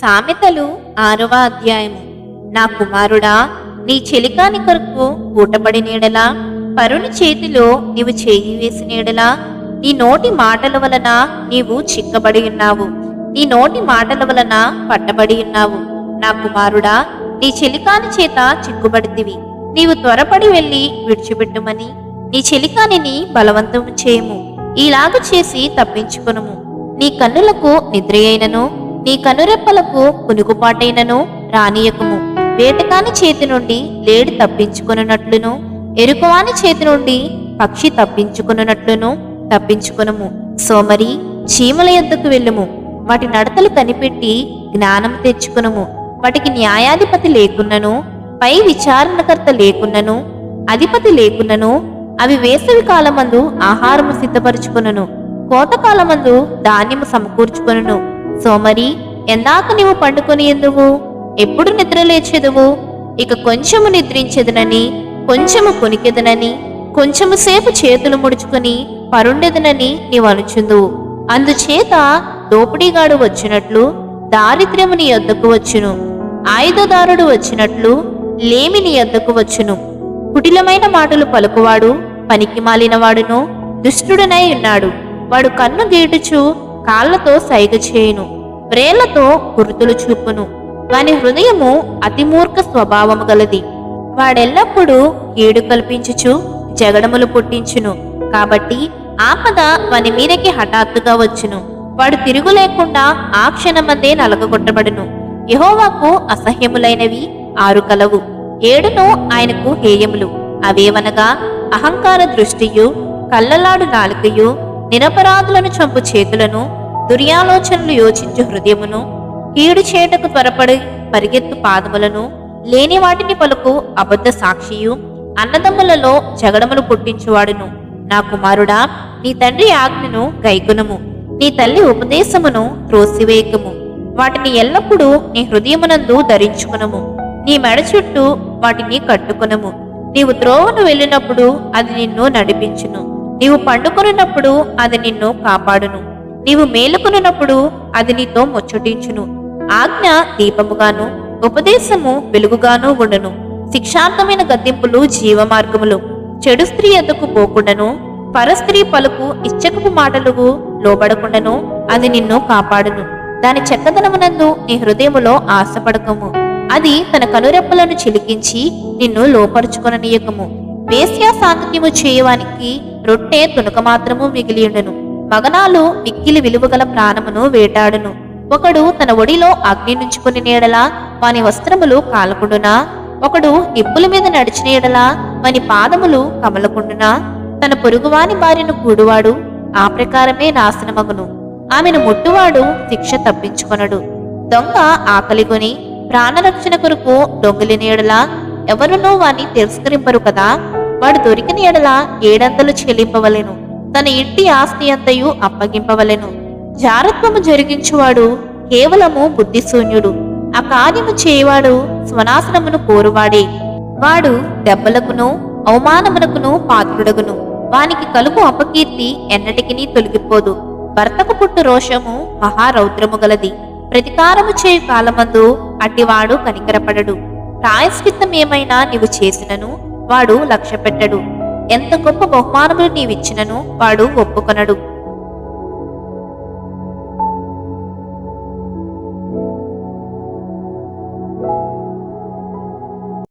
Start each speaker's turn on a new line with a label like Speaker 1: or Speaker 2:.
Speaker 1: సామెతలు ఆరవ అధ్యాయము. నా కుమారుడా నీ చెలికాని కొరకు ఊటబడి నీడలా పరుని చేతిలో నీవు చేయి వేసి నీడలా నీ నోటి మాటల వలన నీవు చిక్కబడి ఉన్నావు. నీ నోటి మాటల వలన పట్టబడి ఉన్నావు. నా కుమారుడా నీ చెలికాని చేత చిక్కుబడితివి. నీవు త్వరపడి వెళ్ళి విడిచిపెట్టుమని నీ చెలికానిని బలవంతము చేయము. ఇలాగ చేసి తప్పించుకొనుము. నీ కన్నులకు నిద్రయైనను నీ కనురెప్పలకు పునుగుపాటైనను రానియకుము. వేటకాని చేతి నుండి లేడి తప్పించుకొనున్నట్లును ఎరుకవాని చేతి నుండి పక్షి తప్పించుకొనున్నట్లును తప్పించుకొనుము. సోమరి చీమల యొద్దకు వెళ్ళుము. వాటి నడతలు కనిపెట్టి జ్ఞానం తెచ్చుకునుము. వాటికి న్యాయాధిపతి లేకున్నను పై విచారణకర్త లేకున్నను అధిపతి లేకున్నను అవి వేసవి కాలమందు ఆహారము సిద్ధపరచుకొనును కోతకాలమందు ధాన్యము సమకూర్చుకొనును. సోమరి ఎందాక నీవు పండుకొని ఎందువు? ఎప్పుడు నిద్ర లేచెదువు? ఇక కొంచెము నిద్రించెదనని కొంచెము కొనికెదనని కొంచెము సేపు చేతులు ముడుచుకొని పరుండెదనని నీవు అనుచుందు అందుచేత దోపిడీగాడు వచ్చినట్లు దారిద్ర్యము నీ వద్దకు వచ్చును. ఆయుధదారుడు వచ్చినట్లు లేమి నీ వద్దకు వచ్చును. కుటిలమైన మాటలు పలుకువాడు పనికి మాలినవాడును దుష్టుడనై ఉన్నాడు. వాడు కన్ను గీటుచు కాళ్ళతో సైగ చేయును వ్రేళ్ళతో గుర్తులు చూపును. వాని హృదయము అతిమూర్ఖ స్వభావము గలది. వాడెల్లప్పుడూ కీడు కల్పించుచు జగడములు పుట్టించును. కాబట్టి ఆపద వాని మీదకి హఠాత్తుగా వచ్చును. వాడు తిరుగు లేకుండా ఆ క్షణమందే నలగగొట్టబడును. యహోవాకు అసహ్యములైనవి ఆరు కలవు. ఏడును ఆయనకు హేయములు. అవేవనగా అహంకార దృష్టియు కళ్ళలాడు నాలుకయు నిరపరాధులను చంపు చేతులను దుర్యాలోచనలు యోచించు హృదయమును కీడు చేయుటకు త్వరపడి పరిగెత్తు పాదములను లేని వాటిని పలుకు అబద్ధ సాక్షియు అన్నదమ్ములలో జగడములు పుట్టించువాడును. నా కుమారుడా నీ తండ్రి ఆజ్ఞను గైకునము. నీ తల్లి ఉపదేశమును త్రోసివేయకము వాటిని ఎల్లప్పుడూ నీ హృదయమునందు ధరించుకునము. నీ మెడ చుట్టూ వాటిని కట్టుకునము. నీవు త్రోవను వెళ్ళినప్పుడు అది నిన్ను నడిపించును. నీవు పండుకొనున్నప్పుడు అది నిన్ను కాపాడును. నీవు మేలుకొనున్నప్పుడు అది నీతో ముచ్చటించును. ఆజ్ఞ దీపముగాను ఉపదేశము వెలుగుగాను ఉండును. శిక్షార్థమైన గద్దింపులు జీవమార్గములు. చెడు స్త్రీ ఎద్దకు పోకుండాను. పరస్త్రీ పలుకు ఇచ్చకపు మాటలకు లోబడకుండాను. అది నిన్ను కాపాడును. దాని చెక్కదనమునందు నీ హృదయములో ఆశపడకము. అది తన కనురెప్పలను చిలికించి నిన్ను లోపరుచుకొననీయకము. వేశ్యా సాంగత్యము చేయవానికి రొట్టె తునక మాత్రము మిగిలియుండెను. మగనాలు మిక్కిలి విలువగల ప్రాణమును వేటాడును. ఒకడు తన ఒడిలో అగ్ని నుంచుకుని నీడలా వాని వస్త్రములు కాలకుండునా? ఒకడు నిప్పుల మీద నడిచిన ఎడలా వాని పాదములు కమలకుండునా? తన పొరుగువాని భార్యను కూడువాడు ఆ ప్రకారమే నాశనమగును. ఆమెను ముట్టువాడు శిక్ష తప్పించుకొనడు. దొంగ ఆకలిగొని ప్రాణరక్షణ కొరకు దొంగిలి నీడలా ఎవరునో వాని తిరస్కరింపరు కదా? వాడు దొరికిన ఎడల ఏడంతలు చెల్లింపవలెను. తన ఇంటి ఆస్తి అంతయు అప్పగింపవలెను. జారత్వము జరిగించువాడు కేవలము బుద్ధిశూన్యుడు. ఆ కార్యము చేయవాడు స్వనాశనమును కోరువాడే. వాడు దెబ్బలకును అవమానమునకును పాత్రుడగును. వానికి కలుగు అపకీర్తి ఎన్నటికినీ తొలగిపోదు. భర్తకు పుట్టు రోషము మహారౌద్రము గలది. ప్రతికారము చేయు కాలమందు అట్టివాడు కనికరపడడు. ప్రాయశ్చిత్తం ఏమైనా నీవు చేసినను వాడు లక్ష్యపెట్టడు. ఎంత గొప్ప బహుమానములు నీవిచ్చినను వాడు ఒప్పుకొనడు.